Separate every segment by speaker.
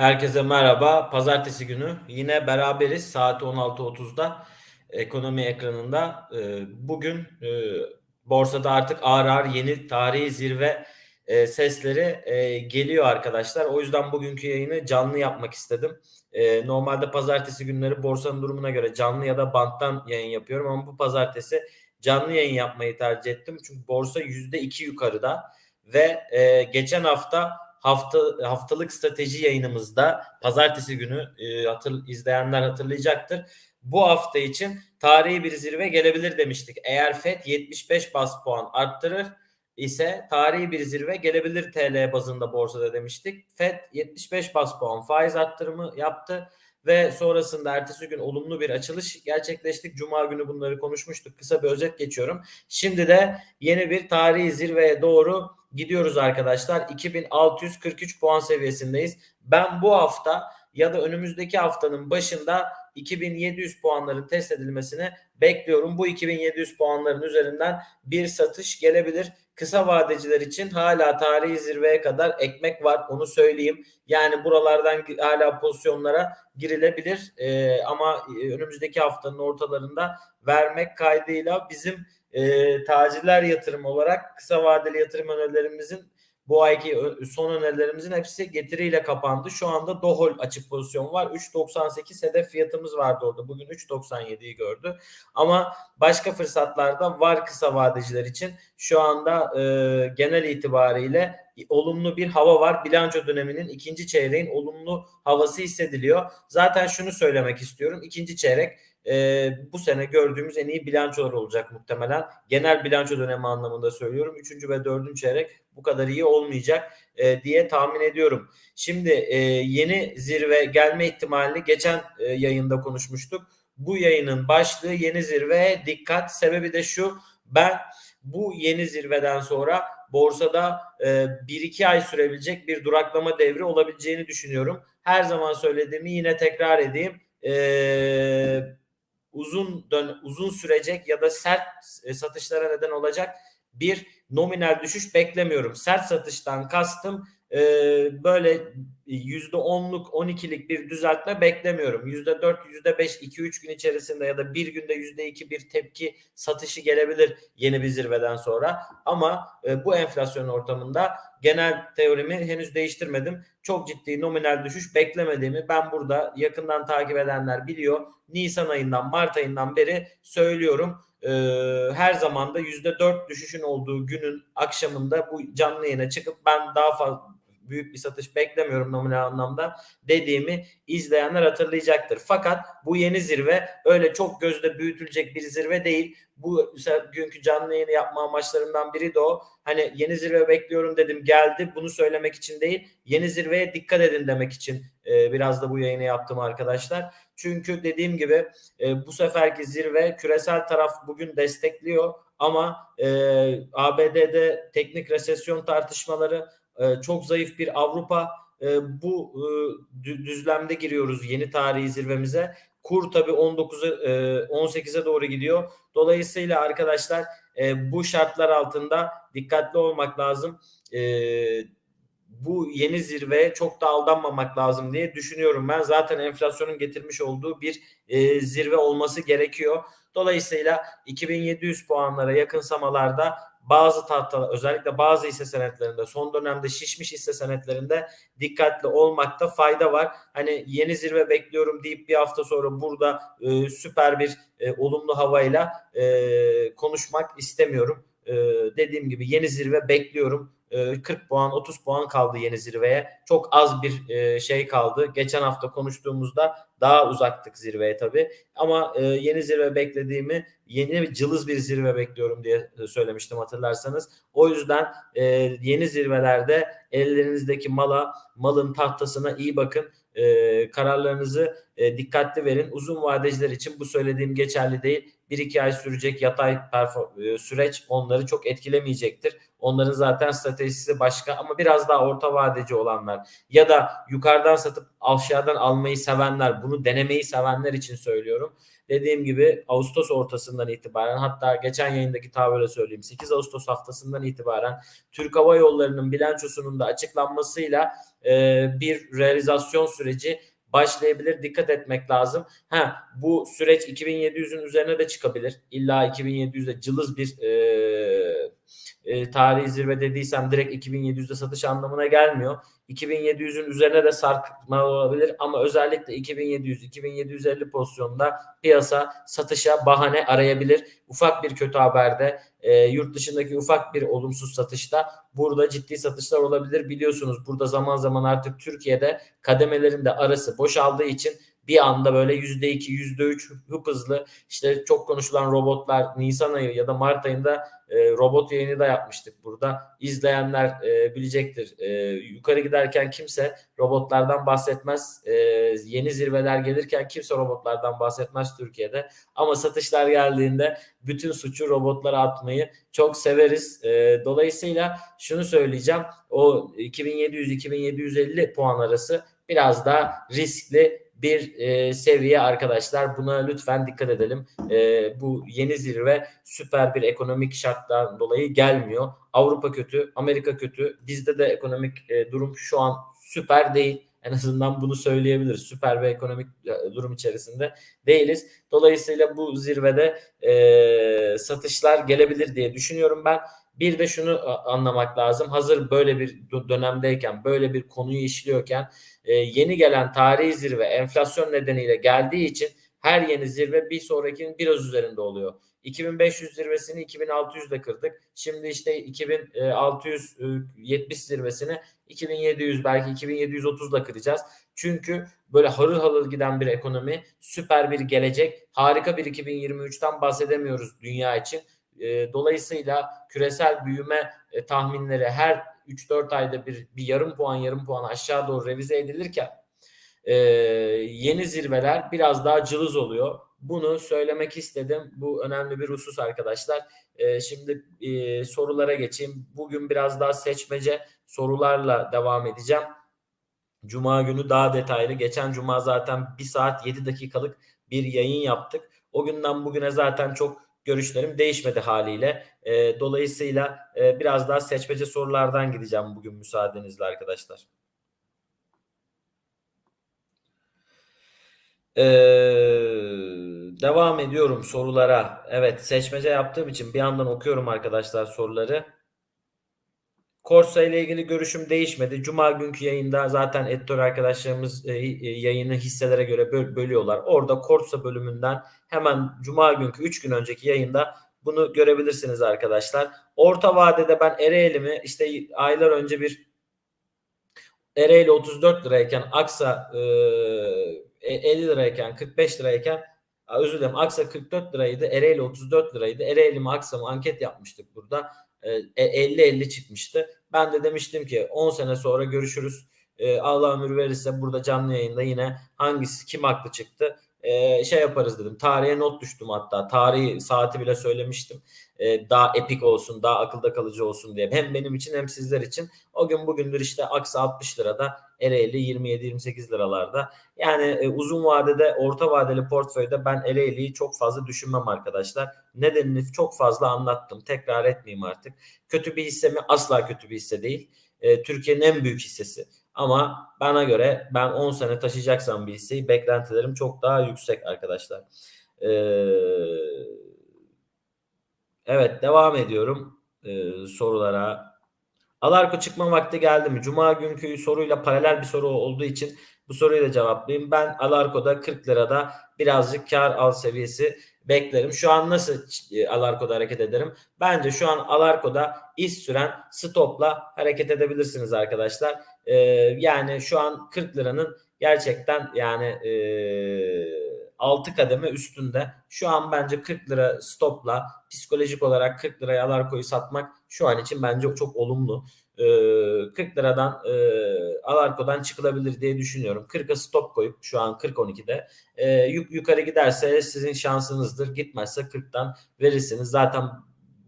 Speaker 1: Herkese merhaba. Pazartesi günü yine beraberiz saat 16.30'da ekonomi ekranında. Ee, bugün e, borsada artık ağır ağır yeni tarihi zirve e, sesleri e, geliyor arkadaşlar. O yüzden bugünkü yayını canlı yapmak istedim. Normalde pazartesi günleri borsanın durumuna göre canlı ya da banttan yayın yapıyorum ama bu pazartesi canlı yayın yapmayı tercih ettim. Çünkü borsa %2 yukarıda ve geçen hafta hafta haftalık strateji yayınımızda pazartesi günü e, hatır, izleyenler hatırlayacaktır. Bu hafta için tarihi bir zirve gelebilir demiştik. Eğer FED 75 bas puan arttırır ise tarihi bir zirve gelebilir TL bazında borsada demiştik. FED 75 bas puan faiz arttırımı yaptı ve sonrasında ertesi gün olumlu bir açılış gerçekleştik. Cuma günü bunları konuşmuştuk. Kısa bir özet geçiyorum. Şimdi de yeni bir tarihi zirveye doğru gidiyoruz arkadaşlar. 2643 puan seviyesindeyiz. Ben bu hafta ya da önümüzdeki haftanın başında 2700 puanların test edilmesini bekliyorum. Bu 2700 puanların üzerinden bir satış gelebilir. Kısa vadeciler için hala tarihi zirveye kadar ekmek var onu söyleyeyim. Yani buralardan hala pozisyonlara girilebilir. Ee, ama önümüzdeki haftanın ortalarında vermek kaydıyla bizim e, tacirler yatırım olarak kısa vadeli yatırım önerilerimizin bu ayki son önerilerimizin hepsi getiriyle kapandı. Şu anda Dohol açık pozisyon var. 3.98 hedef fiyatımız vardı orada. Bugün 3.97'yi gördü. Ama başka fırsatlarda var kısa vadeciler için. Şu anda e, genel itibariyle olumlu bir hava var. Bilanço döneminin ikinci çeyreğin olumlu havası hissediliyor. Zaten şunu söylemek istiyorum. İkinci çeyrek e, bu sene gördüğümüz en iyi bilançolar olacak muhtemelen. Genel bilanço dönemi anlamında söylüyorum. Üçüncü ve dördüncü çeyrek bu kadar iyi olmayacak e, diye tahmin ediyorum. Şimdi e, yeni zirve gelme ihtimalini geçen e, yayında konuşmuştuk. Bu yayının başlığı yeni zirve dikkat. Sebebi de şu. Ben bu yeni zirveden sonra borsada e, 1-2 ay sürebilecek bir duraklama devri olabileceğini düşünüyorum. Her zaman söylediğimi yine tekrar edeyim. Eee uzun dön uzun sürecek ya da sert e, satışlara neden olacak bir nominal düşüş beklemiyorum. Sert satıştan kastım e, böyle yüzde onluk on ikilik bir düzeltme beklemiyorum. Yüzde dört, yüzde beş, iki üç gün içerisinde ya da bir günde yüzde iki bir tepki satışı gelebilir yeni bir zirveden sonra. Ama e, bu enflasyon ortamında genel teorimi henüz değiştirmedim. Çok ciddi nominal düşüş beklemediğimi ben burada yakından takip edenler biliyor. Nisan ayından Mart ayından beri söylüyorum. Ee, her zaman da yüzde dört düşüşün olduğu günün akşamında bu canlı yayına çıkıp ben daha fazla büyük bir satış beklemiyorum nominal anlamda dediğimi izleyenler hatırlayacaktır. Fakat bu yeni zirve öyle çok gözde büyütülecek bir zirve değil. Bu günkü canlı yayını yapma amaçlarından biri de o. Hani yeni zirve bekliyorum dedim geldi. Bunu söylemek için değil. Yeni zirveye dikkat edin demek için e, biraz da bu yayını yaptım arkadaşlar. Çünkü dediğim gibi e, bu seferki zirve küresel taraf bugün destekliyor ama e, ABD'de teknik resesyon tartışmaları e, çok zayıf bir Avrupa e, bu e, düzlemde giriyoruz yeni tarihi zirvemize. Kur tabi 19'u e, 18'e doğru gidiyor. Dolayısıyla arkadaşlar e, bu şartlar altında dikkatli olmak lazım. E, bu yeni zirveye çok da aldanmamak lazım diye düşünüyorum. Ben zaten enflasyonun getirmiş olduğu bir e, zirve olması gerekiyor. Dolayısıyla 2700 puanlara yakın samalarda bazı tahtalar özellikle bazı hisse senetlerinde son dönemde şişmiş hisse senetlerinde dikkatli olmakta fayda var. Hani yeni zirve bekliyorum deyip bir hafta sonra burada e, süper bir e, olumlu havayla e, konuşmak istemiyorum. E, dediğim gibi yeni zirve bekliyorum 40 ee, puan 30 puan kaldı yeni zirveye. Çok az bir e, şey kaldı. Geçen hafta konuştuğumuzda daha uzaktık zirveye tabii. Ama e, yeni zirve beklediğimi yeni bir cılız bir zirve bekliyorum diye söylemiştim hatırlarsanız. O yüzden e, yeni zirvelerde ellerinizdeki mala, malın tahtasına iyi bakın. Kararlarınızı dikkatli verin. Uzun vadeciler için bu söylediğim geçerli değil. 1-2 ay sürecek yatay süreç onları çok etkilemeyecektir. Onların zaten stratejisi başka ama biraz daha orta vadeci olanlar ya da yukarıdan satıp aşağıdan almayı sevenler, bunu denemeyi sevenler için söylüyorum. Dediğim gibi Ağustos ortasından itibaren hatta geçen yayındaki tabirle söyleyeyim 8 Ağustos haftasından itibaren Türk Hava Yolları'nın bilançosunun da açıklanmasıyla e, bir realizasyon süreci başlayabilir. Dikkat etmek lazım. Ha bu süreç 2700'ün üzerine de çıkabilir. İlla 2700'de cılız bir e, e, tarihi zirve dediysem direkt 2700'de satış anlamına gelmiyor. 2700'ün üzerine de sarkma olabilir ama özellikle 2700-2750 pozisyonda piyasa satışa bahane arayabilir. Ufak bir kötü haberde e, yurt dışındaki ufak bir olumsuz satışta burada ciddi satışlar olabilir. Biliyorsunuz burada zaman zaman artık Türkiye'de kademelerin de arası boşaldığı için bir anda böyle yüzde iki, yüzde üç hızlı işte çok konuşulan robotlar Nisan ayı ya da Mart ayında e, robot yayını da yapmıştık burada. İzleyenler e, bilecektir. E, yukarı giderken kimse robotlardan bahsetmez. E, yeni zirveler gelirken kimse robotlardan bahsetmez Türkiye'de. Ama satışlar geldiğinde bütün suçu robotlara atmayı çok severiz. E, dolayısıyla şunu söyleyeceğim. O 2700-2750 puan arası biraz daha riskli bir e, seviye arkadaşlar. Buna lütfen dikkat edelim. E, bu yeni zirve süper bir ekonomik şarttan dolayı gelmiyor. Avrupa kötü, Amerika kötü. Bizde de ekonomik e, durum şu an süper değil. En azından bunu söyleyebiliriz. Süper bir ekonomik e, durum içerisinde değiliz. Dolayısıyla bu zirvede e, satışlar gelebilir diye düşünüyorum ben. Bir de şunu anlamak lazım. Hazır böyle bir dönemdeyken, böyle bir konuyu işliyorken e, yeni gelen tarihi zirve enflasyon nedeniyle geldiği için her yeni zirve bir sonrakinin biraz üzerinde oluyor. 2500 zirvesini 2600'de kırdık. Şimdi işte 2670 zirvesini 2700 belki 2730'da kıracağız. Çünkü böyle harıl harıl giden bir ekonomi, süper bir gelecek, harika bir 2023'ten bahsedemiyoruz dünya için. E, dolayısıyla küresel büyüme e, tahminleri her 3-4 ayda bir, bir yarım puan yarım puan aşağı doğru revize edilirken e, yeni zirveler biraz daha cılız oluyor. Bunu söylemek istedim. Bu önemli bir husus arkadaşlar. E, şimdi e, sorulara geçeyim. Bugün biraz daha seçmece sorularla devam edeceğim. Cuma günü daha detaylı. Geçen cuma zaten 1 saat 7 dakikalık bir yayın yaptık. O günden bugüne zaten çok görüşlerim değişmedi haliyle. E, dolayısıyla e, biraz daha seçmece sorulardan gideceğim bugün müsaadenizle arkadaşlar. Ee, devam ediyorum sorulara. Evet seçmece yaptığım için bir yandan okuyorum arkadaşlar soruları. Korsa ile ilgili görüşüm değişmedi. Cuma günkü yayında zaten editör arkadaşlarımız e, e yayını hisselere göre böl- bölüyorlar. Orada Korsa bölümünden hemen Cuma günkü 3 gün önceki yayında bunu görebilirsiniz arkadaşlar. Orta vadede ben Ereğli'mi işte aylar önce bir Ereğli 34 lirayken Aksa e, 50 lirayken 45 lirayken özür dilerim Aksa 44 liraydı Ereğli 34 liraydı. Ereğli mi Aksa mı anket yapmıştık burada. 50-50 e, çıkmıştı. Ben de demiştim ki 10 sene sonra görüşürüz. E, Allah ömür verirse burada canlı yayında yine hangisi kim haklı çıktı e, şey yaparız dedim. Tarihe not düştüm hatta. Tarihi saati bile söylemiştim. daha epik olsun, daha akılda kalıcı olsun diye. Hem benim için hem sizler için. O gün bugündür işte Aksa 60 lirada, Ereğli 27-28 liralarda. Yani uzun vadede, orta vadeli portföyde ben Ereğli'yi çok fazla düşünmem arkadaşlar. Nedenini çok fazla anlattım. Tekrar etmeyeyim artık. Kötü bir hisse mi? Asla kötü bir hisse değil. Türkiye'nin en büyük hissesi. Ama bana göre ben 10 sene taşıyacaksam bir hisseyi beklentilerim çok daha yüksek arkadaşlar. Ee, evet devam ediyorum ee, sorulara. Alarko çıkma vakti geldi mi? Cuma günkü soruyla paralel bir soru olduğu için bu soruyu da cevaplayayım. Ben Alarko'da 40 lirada birazcık kar al seviyesi beklerim. Şu an nasıl e, Alarko'da hareket ederim? Bence şu an Alarko'da iz süren stopla hareket edebilirsiniz arkadaşlar. Ee, yani şu an 40 liranın gerçekten yani e, 6 kademe üstünde. Şu an bence 40 lira stopla psikolojik olarak 40 liraya Alarko'yu satmak şu an için bence çok, çok olumlu. 40 liradan e, Alarko'dan çıkılabilir diye düşünüyorum. 40'a stop koyup şu an 40-12'de e, yuk, yukarı giderse sizin şansınızdır. Gitmezse 40'tan verirsiniz. Zaten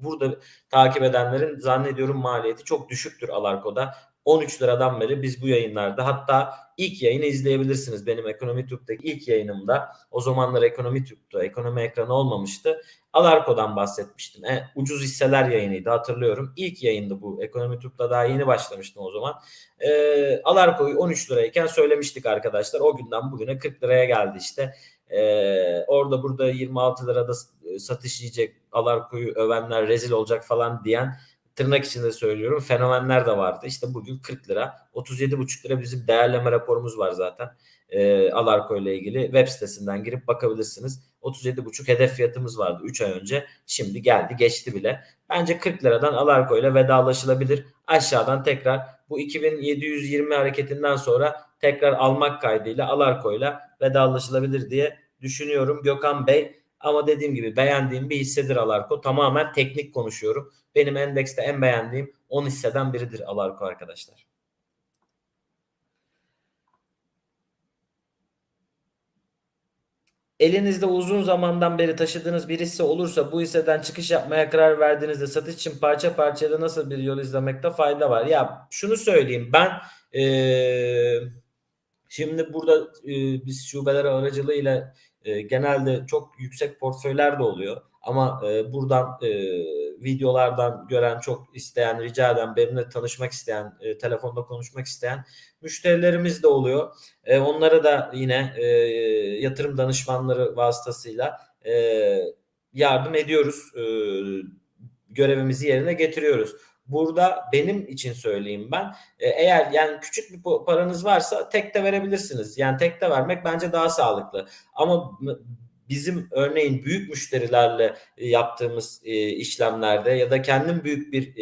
Speaker 1: burada takip edenlerin zannediyorum maliyeti çok düşüktür Alarko'da. 13 liradan beri biz bu yayınlarda hatta ilk yayını izleyebilirsiniz. Benim Ekonomi Türk'teki ilk yayınımda o zamanlar Ekonomi Türk'tü. Ekonomi ekranı olmamıştı. Alarko'dan bahsetmiştim. E, ucuz hisseler yayınıydı hatırlıyorum. İlk yayındı bu. Ekonomi Türk'te daha yeni başlamıştım o zaman. E, Alarko'yu 13 lirayken söylemiştik arkadaşlar. O günden bugüne 40 liraya geldi işte. Ee, orada burada 26 lirada satış yiyecek Alarko'yu övenler rezil olacak falan diyen tırnak içinde söylüyorum fenomenler de vardı. İşte bugün 40 lira 37,5 lira bizim değerleme raporumuz var zaten. Ee, Alarko ile ilgili web sitesinden girip bakabilirsiniz. 37,5 hedef fiyatımız vardı 3 ay önce. Şimdi geldi geçti bile. Bence 40 liradan Alarko ile vedalaşılabilir. Aşağıdan tekrar bu 2720 hareketinden sonra tekrar almak kaydıyla Alarko ile vedalaşılabilir diye düşünüyorum Gökhan Bey. Ama dediğim gibi beğendiğim bir hissedir Alarko. Tamamen teknik konuşuyorum. Benim endekste en beğendiğim 10 hisseden biridir Alarko arkadaşlar. Elinizde uzun zamandan beri taşıdığınız bir hisse olursa bu hisseden çıkış yapmaya karar verdiğinizde satış için parça parça da nasıl bir yol izlemekte fayda var? Ya şunu söyleyeyim ben ee, şimdi burada e, biz şubeler aracılığıyla e, genelde çok yüksek portföyler de oluyor. Ama e, buradan e, videolardan gören çok isteyen, rica eden, benimle tanışmak isteyen, e, telefonda konuşmak isteyen müşterilerimiz de oluyor. E, onlara da yine e, yatırım danışmanları vasıtasıyla e, yardım ediyoruz. E, görevimizi yerine getiriyoruz. Burada benim için söyleyeyim ben. E, eğer yani küçük bir paranız varsa tek de verebilirsiniz. Yani tek de vermek bence daha sağlıklı. Ama bizim örneğin büyük müşterilerle e, yaptığımız e, işlemlerde ya da kendim büyük bir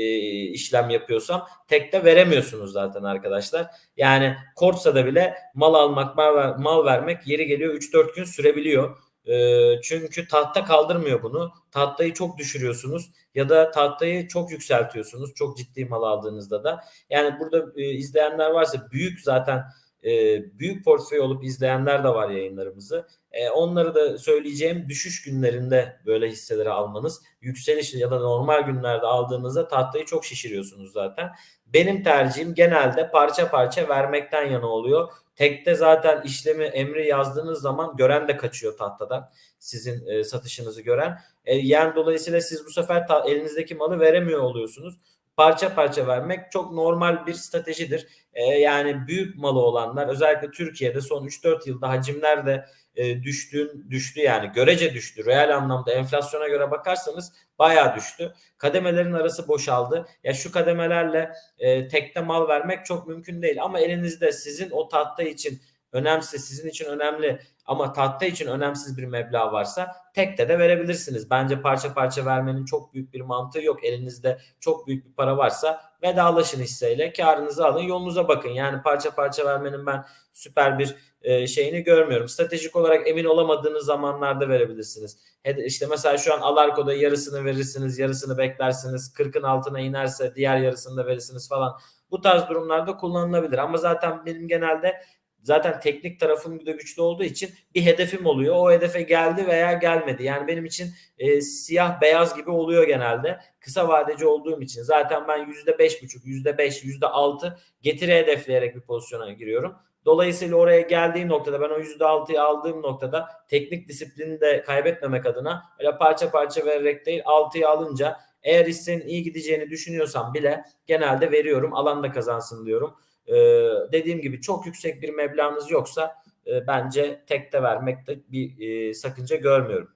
Speaker 1: işlem yapıyorsam tek de veremiyorsunuz zaten arkadaşlar. Yani Korsa'da bile mal almak, mal vermek yeri geliyor 3-4 gün sürebiliyor. E, çünkü tahta kaldırmıyor bunu. Tahtayı çok düşürüyorsunuz ya da tahtayı çok yükseltiyorsunuz. Çok ciddi mal aldığınızda da. Yani burada e, izleyenler varsa büyük zaten e, büyük portföy olup izleyenler de var yayınlarımızı. E, onları da söyleyeceğim düşüş günlerinde böyle hisseleri almanız. Yükseliş ya da normal günlerde aldığınızda tahtayı çok şişiriyorsunuz zaten. Benim tercihim genelde parça parça vermekten yana oluyor. Tekte zaten işlemi emri yazdığınız zaman gören de kaçıyor tahtadan. Sizin e, satışınızı gören. E, yani dolayısıyla siz bu sefer ta, elinizdeki malı veremiyor oluyorsunuz parça parça vermek çok normal bir stratejidir. E, yani büyük malı olanlar özellikle Türkiye'de son 3-4 yılda hacimler de e, düştüğün düştü yani görece düştü. Reel anlamda enflasyona göre bakarsanız bayağı düştü. Kademelerin arası boşaldı. Ya şu kademelerle e, tekte mal vermek çok mümkün değil ama elinizde sizin o tahta için önemsiz, sizin için önemli ama tahta için önemsiz bir meblağ varsa tekte de verebilirsiniz. Bence parça parça vermenin çok büyük bir mantığı yok. Elinizde çok büyük bir para varsa vedalaşın hisseyle, karınızı alın, yolunuza bakın. Yani parça parça vermenin ben süper bir e, şeyini görmüyorum. Stratejik olarak emin olamadığınız zamanlarda verebilirsiniz. İşte mesela şu an Alarko'da yarısını verirsiniz, yarısını beklersiniz. 40'ın altına inerse diğer yarısını da verirsiniz falan. Bu tarz durumlarda kullanılabilir. Ama zaten benim genelde zaten teknik tarafım da güçlü olduğu için bir hedefim oluyor. O hedefe geldi veya gelmedi. Yani benim için e, siyah beyaz gibi oluyor genelde. Kısa vadeci olduğum için zaten ben yüzde beş buçuk, yüzde beş, yüzde altı getiri hedefleyerek bir pozisyona giriyorum. Dolayısıyla oraya geldiğim noktada ben o yüzde altıyı aldığım noktada teknik disiplini de kaybetmemek adına öyle parça parça vererek değil altıyı alınca eğer hissenin iyi gideceğini düşünüyorsam bile genelde veriyorum alanda kazansın diyorum. Ee, dediğim gibi çok yüksek bir meblağınız yoksa e, bence tekte vermekte bir e, sakınca görmüyorum.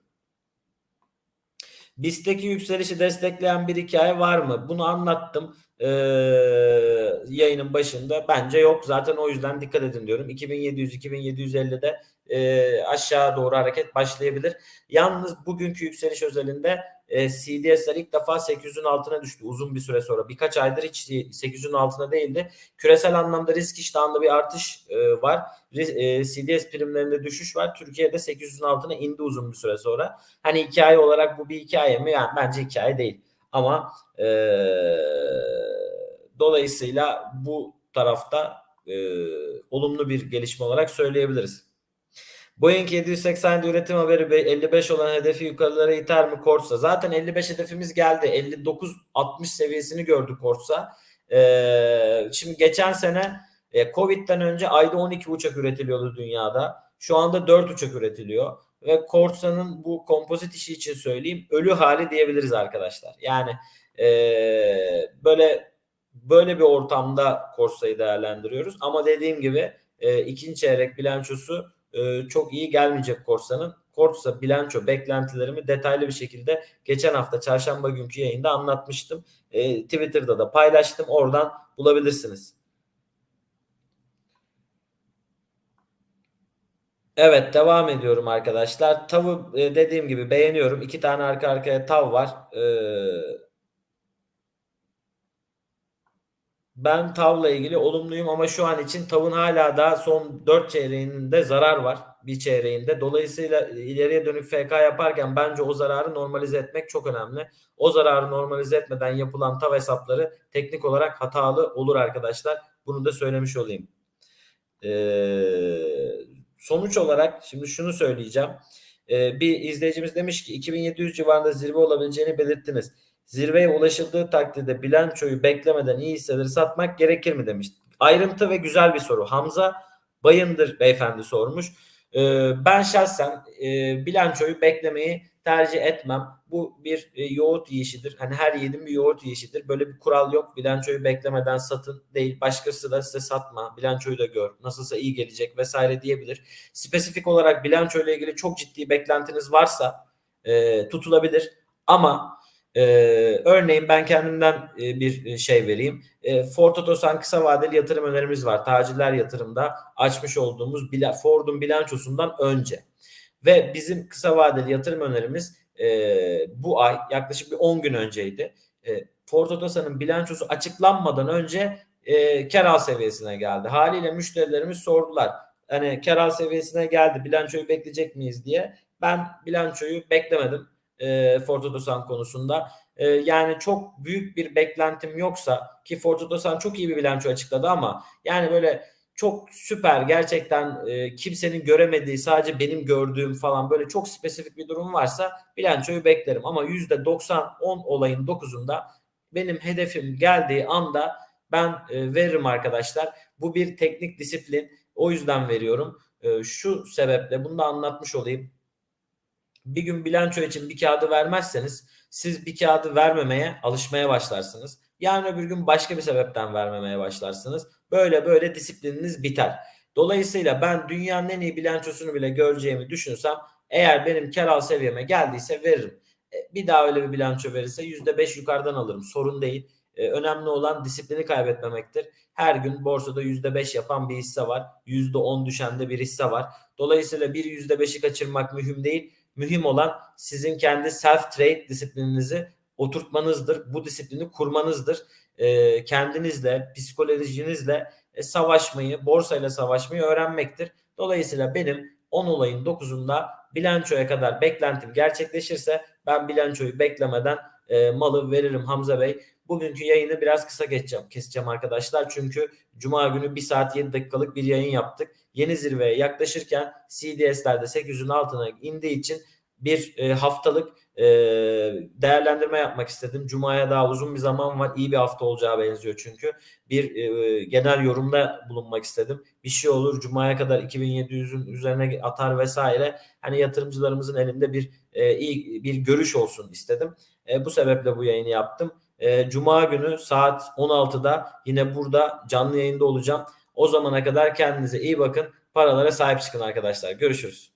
Speaker 1: BIST'teki yükselişi destekleyen bir hikaye var mı? Bunu anlattım e, yayının başında. Bence yok. Zaten o yüzden dikkat edin diyorum. 2700-2750'de e, aşağı doğru hareket başlayabilir. Yalnız bugünkü yükseliş özelinde e, CDS'ler ilk defa 800'ün altına düştü uzun bir süre sonra. Birkaç aydır hiç 800'ün altına değildi. Küresel anlamda risk iştahında bir artış e, var. E, CDS primlerinde düşüş var. Türkiye'de 800'ün altına indi uzun bir süre sonra. Hani hikaye olarak bu bir hikaye mi? Yani bence hikaye değil. Ama e, dolayısıyla bu tarafta e, olumlu bir gelişme olarak söyleyebiliriz. Boeing 787 üretim haberi 55 olan hedefi yukarılara iter mi Korsa? Zaten 55 hedefimiz geldi. 59-60 seviyesini gördü Korsa. E, şimdi geçen sene e, Covid'den önce ayda 12 uçak üretiliyordu dünyada. Şu anda 4 uçak üretiliyor. Ve Corsa'nın bu kompozit işi için söyleyeyim ölü hali diyebiliriz arkadaşlar. Yani e, böyle böyle bir ortamda Corsa'yı değerlendiriyoruz. Ama dediğim gibi e, ikinci çeyrek bilançosu e, çok iyi gelmeyecek Corsa'nın. Corsa bilanço beklentilerimi detaylı bir şekilde geçen hafta çarşamba günkü yayında anlatmıştım. E, Twitter'da da paylaştım. Oradan bulabilirsiniz. Evet devam ediyorum arkadaşlar. Tavı e, dediğim gibi beğeniyorum. İki tane arka arkaya tav var. Ee, ben tavla ilgili olumluyum ama şu an için tavın hala daha son 4 çeyreğinde zarar var. Bir çeyreğinde. Dolayısıyla ileriye dönük FK yaparken bence o zararı normalize etmek çok önemli. O zararı normalize etmeden yapılan tav hesapları teknik olarak hatalı olur arkadaşlar. Bunu da söylemiş olayım. Ee, sonuç olarak şimdi şunu söyleyeceğim. Ee, bir izleyicimiz demiş ki 2700 civarında zirve olabileceğini belirttiniz. Zirveye ulaşıldığı takdirde bilançoyu beklemeden iyi hisseleri satmak gerekir mi demiş. Ayrıntı ve güzel bir soru. Hamza Bayındır beyefendi sormuş. Ee, ben şahsen e, bilançoyu beklemeyi tercih etmem. Bu bir e, yoğurt yiyişidir. Hani her yedim bir yoğurt yiyişidir. Böyle bir kural yok. Bilançoyu beklemeden satın değil. Başkası da size satma. Bilançoyu da gör. Nasılsa iyi gelecek vesaire diyebilir. Spesifik olarak bilanço ile ilgili çok ciddi beklentiniz varsa e, tutulabilir. Ama ee, örneğin ben kendimden e, bir şey vereyim. E, Ford Otosan kısa vadeli yatırım önerimiz var. Tacirler yatırımda açmış olduğumuz bila, Ford'un bilançosundan önce. Ve bizim kısa vadeli yatırım önerimiz e, bu ay yaklaşık bir 10 gün önceydi. E, Ford Otosan'ın bilançosu açıklanmadan önce e, kar al seviyesine geldi. Haliyle müşterilerimiz sordular. Hani kar al seviyesine geldi bilançoyu bekleyecek miyiz diye. Ben bilançoyu beklemedim e, Ford Otosan konusunda. E, yani çok büyük bir beklentim yoksa ki Ford Otosan çok iyi bir bilanço açıkladı ama yani böyle çok süper gerçekten e, kimsenin göremediği sadece benim gördüğüm falan böyle çok spesifik bir durum varsa bilançoyu beklerim ama %90 10 olayın 9'unda benim hedefim geldiği anda ben e, veririm arkadaşlar. Bu bir teknik disiplin. O yüzden veriyorum. E, şu sebeple bunu da anlatmış olayım bir gün bilanço için bir kağıdı vermezseniz siz bir kağıdı vermemeye alışmaya başlarsınız. Yarın öbür gün başka bir sebepten vermemeye başlarsınız. Böyle böyle disiplininiz biter. Dolayısıyla ben dünyanın en iyi bilançosunu bile göreceğimi düşünsem eğer benim kar al seviyeme geldiyse veririm. E, bir daha öyle bir bilanço verirse %5 yukarıdan alırım. Sorun değil. E, önemli olan disiplini kaybetmemektir. Her gün borsada %5 yapan bir hisse var. %10 düşen de bir hisse var. Dolayısıyla bir %5'i kaçırmak mühim değil Mühim olan sizin kendi self trade disiplininizi oturtmanızdır. Bu disiplini kurmanızdır. E, kendinizle, psikolojinizle e, savaşmayı, borsayla savaşmayı öğrenmektir. Dolayısıyla benim 10 olayın 9'unda bilançoya kadar beklentim gerçekleşirse ben bilançoyu beklemeden e, malı veririm Hamza Bey. Bugünkü yayını biraz kısa geçeceğim, keseceğim arkadaşlar. Çünkü Cuma günü 1 saat 7 dakikalık bir yayın yaptık. Yeni zirveye yaklaşırken CDS'lerde 800'ün altına indiği için bir e, haftalık e, değerlendirme yapmak istedim. Cuma'ya daha uzun bir zaman var. İyi bir hafta olacağı benziyor çünkü. Bir e, genel yorumda bulunmak istedim. Bir şey olur Cuma'ya kadar 2700'ün üzerine atar vesaire. Hani yatırımcılarımızın elinde bir iyi bir görüş olsun istedim. Bu sebeple bu yayını yaptım. E, Cuma günü saat 16'da yine burada canlı yayında olacağım. O zamana kadar kendinize iyi bakın. Paralara sahip çıkın arkadaşlar. Görüşürüz.